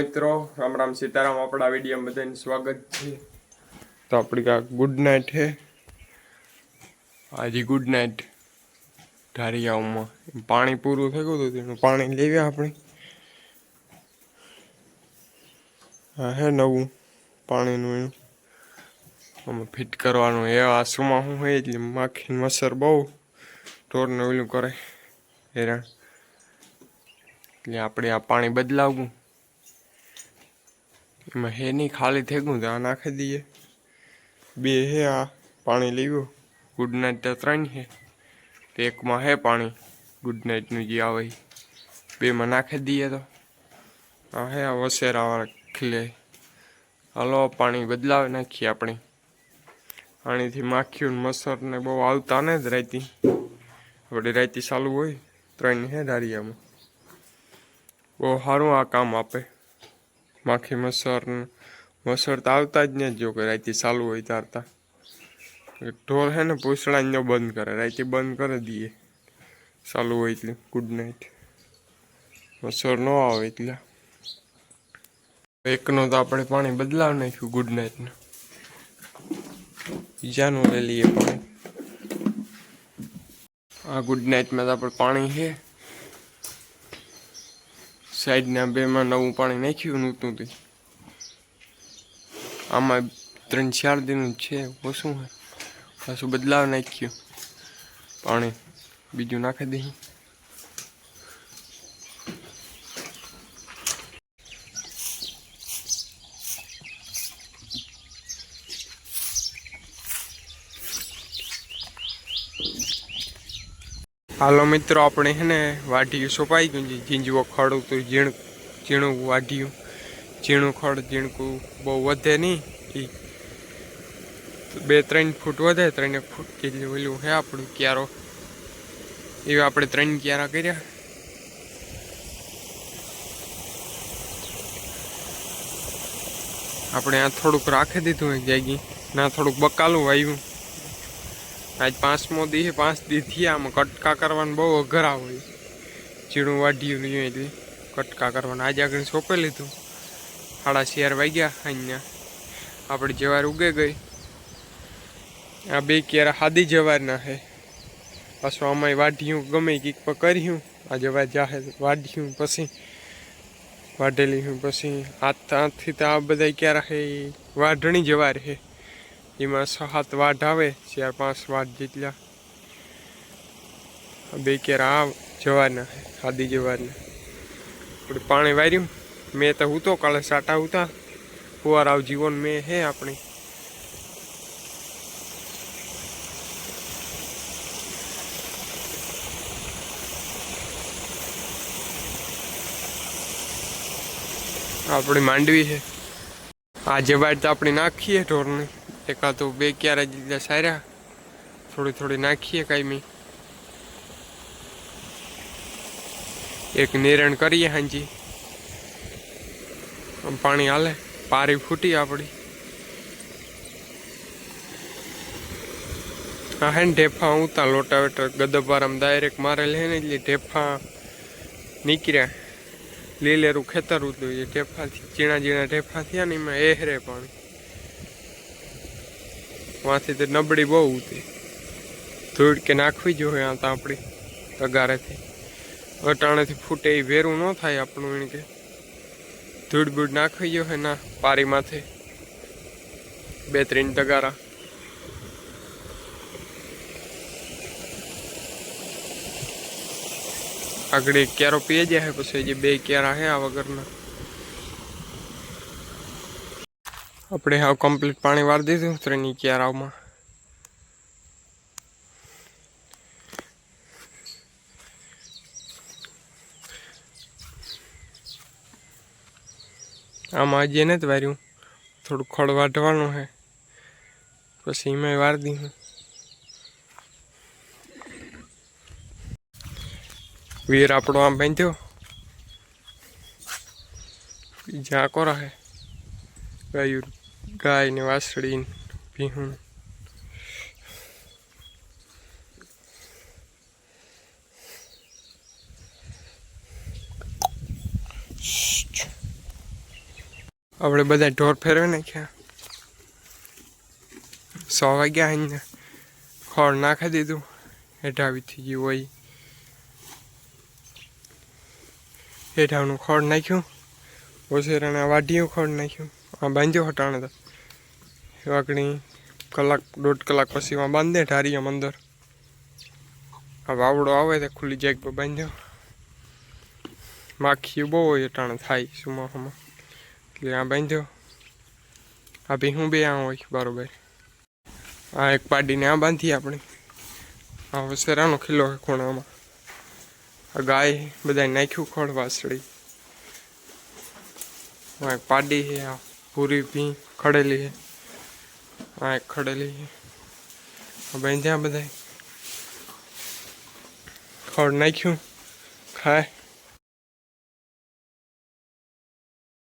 મિત્રો, રામ રામ સીતારામ, આપણા વીડિયો બધાને સ્વાગત છે. તો આપણી આ ગુડ નાઇટ હે. આજે ગુડ નાઇટ ધારિયાઓમાં. પાણી પૂરું થઈ ગયું હતું તેનું પાણી લેવી આપણે. હા હે નવું પાણીનું એનું. અમે ફિટ કરવાનું એ આસુમાં શું હોય એટલે માખી મસર બહુ. ઢોરને ઓલું કરે, હેરાન. એટલે આપણે આ પાણી બદલાવવું. એમાં હે નહીં, ખાલી થેગું તો આ નાખી દઈએ. બે હે આ પાણી લીવું. ગુડ નાઇટ ત્રણ છે તો એકમાં હે પાણી. ગુડ નાઇટનું જે આવે બેમાં નાખી દઈએ તો. આ હે આ વસેરાવાળા ખીલે. હાલો પાણી બદલાવી નાખીએ આપણે. આણીથી માખીયું ને મચ્છર ને બહુ આવતા ને જ રાતી આપણે રાતી ચાલુ હોય, ત્રણ હે ધારિયામાં. બહુ સારું આ કામ આપે. માખી મસર મસર તો આવતા જ નહીં જો કે રાતી ચાલુ હોય તારતા ઢોર હે ને પૂછડા ન બંધ કરે રાતે બંધ કરી દઈએ ચાલુ હોય એટલે ગુડ નાઇટ મચ્છર ન આવે એટલે. એકનો તો આપણે પાણી બદલાવ નાખ્યું ગુડ નાઇટનું બીજાનું લઈ લઈએ પાણી. આ ગુડ નાઇટમાં તો આપણે પાણી છે સાઈડના બેમાં નવું પાણી નાખ્યું નહોતું તે આમાં ત્રણ, ચાર દિનનું છે, ઓછું હોય. પાછું બદલાવ નાખ્યું. પાણી બીજું નાખી દઈએ. હાલો મિત્રો, આપણે છે ને વાઢિયું સોંપાઈ ગયું છે. ઝીંજવો ખડ તો, ઝીણ, ઝીણું વાઢિયું. ઝીણું ખડ, ઝીણકું બહુ વધે નહીં. ઈ બે ત્રણ ફૂટ વધે ત્રણ ફૂટ જેટલું ઓલું હે આપણું ક્યારો. એવા આપણે ત્રણ ક્યારા કર્યા. આપણે આ થોડુંક રાખી દીધું એક જાગી. ના થોડુંક બકાલું આવ્યું આજ પાંચમો દી પાંચ દી થયા આમાં કટકા કરવાનું બહુ અઘરા હોય ચીડું વાઢ્યું નહીં એટલે કટકા કરવાના. આજે આગળ સોંપી લીધું. સાડા ચાર વાગ્યા અહીંયા. આપણે જવાર ઉગે ગઈ. આ બે ક્યારે હાદી જવારના છે પાછું આમાંય વાઢ્યું, ગમે કંઈક પર કર્યું. આ જવાર જાહે વાઢ્યું પછી, વાઢેલી હું પછી. હાથ હાથથી તો આ બધા ક્યારે વાઢણી જવાર છે એમાં સાત વાઢ આવે, ચાર, પાંચ વાઢ જેટલા. બે કેર આ જવાના, આદિ જવાના. આપણે પાણી વાર્યું. મેં તો હું તો કાલે સાટા ઉતા ફુવારાવ જીવન મેં હે આપણી. આપણી માંડવી છે. આ જવાડ તો આપણે નાખીએ ઢોરની. એકાદ, બે ક્યારે જેટલા સાર્યા. થોડી થોડી નાખીએ કાંઈ એક નિરણ કરીએ હાંજી. પાણી હાલે, પારી ફૂટી આપણી હે ને ઢેફા ઉતા લોટા વેટર ગદબારામ ડાયરેક્ટ મારે હે ને એટલે ઢેફા નીકળ્યા. લીલેરું ખેતર એ ઢેફાથી, ઝીણા ઝીણા ઢેફા થયા ને એમાં એહરે પાણી. વાંથી તો નબળી બહુ હતી ધૂળ કે નાખવી જોઈએ આ તો આપણી તગારેથી. અટાણેથી ફૂટે એ વેરું ન થાય આપણું એને કે. ધૂળ બૂળ નાખવી જોઈએ ના પારી માથે બે ત્રણ તગારા. આગળ એક ક્યારો પીએ જાય પછી જે બે ક્યારા હે આ વગરના. આપણે હવે કમ્પ્લીટ પાણી વાળી દીધું ત્રણની ક્યારાવમાં આમાં આજે નથી વાર્યું. થોડું ખડ વાઢવાનું છે પછી એમાં વાર દીધું. વીર આપણો આમ બાંધ્યો. બીજા કોરા હે. ગાયું ગાય ને વાસળી ભીહું આપણે બધા ઢોર ફેરવી નાખ્યા. સો વાગ્યા અહીંયા. ખોળ નાખી દીધું. હેઠાવી થઈ ગયું હોય. હેઠાનું ખોળ નાખ્યું. ઓછેરાના વાઢીયું ખોળ નાખ્યું. આ બાંધ્યો હટાણે તો. વાકણી કલાક, દોઢ કલાક પછી માં બાંધે ઢારીએ અંદર. આ વાવડો આવે તે ખુલ્લી જગ્યા પર બાંધ્યો. માખી બહુ હોય ટાણે થાય સુમાહામાં. એટલે આ બાંધ્યો. આ ભી હું બે આ હોય બરોબર. આ એક પાડીને આ બાંધી આપણે. આ વસેરાનો ખીલો ખૂણામાં. આ ગાય બધાય નાખ્યું ખોળ વાસળી. એક પાડી છે આ. પૂરી ભી ખડેલી છે આ એક ખડેલી છે આ બાંધ્યા બધા ખડ નાખ્યું ખાય